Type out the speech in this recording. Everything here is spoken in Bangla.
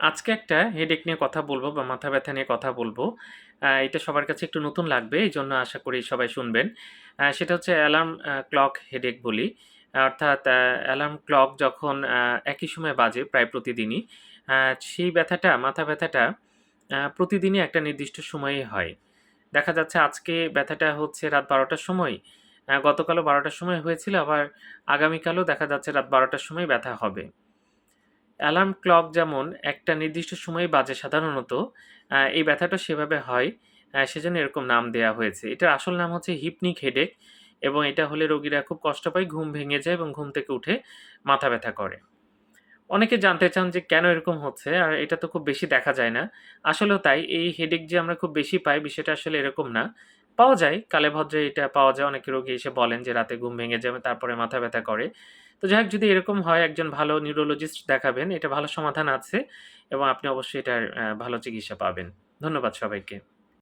আজকে একটা হেডেক নিয়ে কথা বলব বা মাথা ব্যথা নিয়ে কথা বলব। এটা সবার কাছে একটু নতুন লাগবে। এই জন্য আশা করি সবাই শুনবেন। সেটা হচ্ছে অ্যালার্ম ক্লক হেডেক বলি। অর্থাৎ অ্যালার্ম ক্লক যখন একই সময়ে বাজে প্রায় প্রতিদিনই, সেই ব্যথাটা, মাথা ব্যথাটা প্রতিদিনই একটা নির্দিষ্ট সময়েই হয়। দেখা যাচ্ছে আজকে ব্যথাটা হচ্ছে রাত বারোটার সময়, গতকালও বারোটার সময় হয়েছিল, আবার আগামীকালও দেখা যাচ্ছে রাত বারোটার সময় ব্যথা হবে। অ্যালার্ম ক্লক যেমন একটা নির্দিষ্ট সময়ে বাজে সাধারণত, এই ব্যথাটা সেভাবে হয়। সেজন্য এরকম নাম দেয়া হয়েছে। এটার আসল নাম হচ্ছে হিপনিক হেডেক এবং এটা হলে রোগীরা খুব কষ্ট পায়, ঘুম ভেঙে যায় এবং ঘুম থেকে উঠে মাথা ব্যথা করে। অনেকে জানতে চান যে কেন এরকম হচ্ছে? আর এটা তো খুব বেশি দেখা যায় না। আসলেও তাই। এই হেডেক যে আমরা খুব বেশি পাই বিষয়টা আসলে এরকম না। পাওয়া যায়, কালে ভদ্রে এটা পাওয়া যায়। অনেক রোগী এসে বলেন যে রাতে ঘুম ভেঙে যাবে তারপরে মাথা ব্যথা করে। তো যাই হোক যদি এরকম হয় একজন ভালো নিউরোলজিস্ট দেখাবেন। এটা ভালো সমাধান আছে এবং আপনি অবশ্যই এটার ভালো চিকিৎসা পাবেন। ধন্যবাদ সবাইকে।